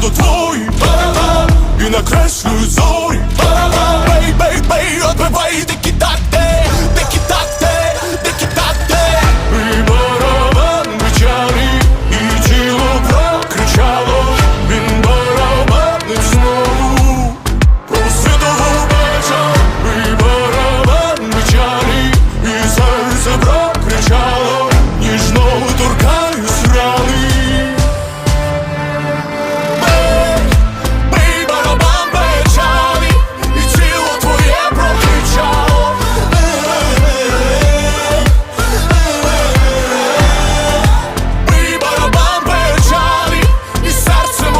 правду твою І накреслю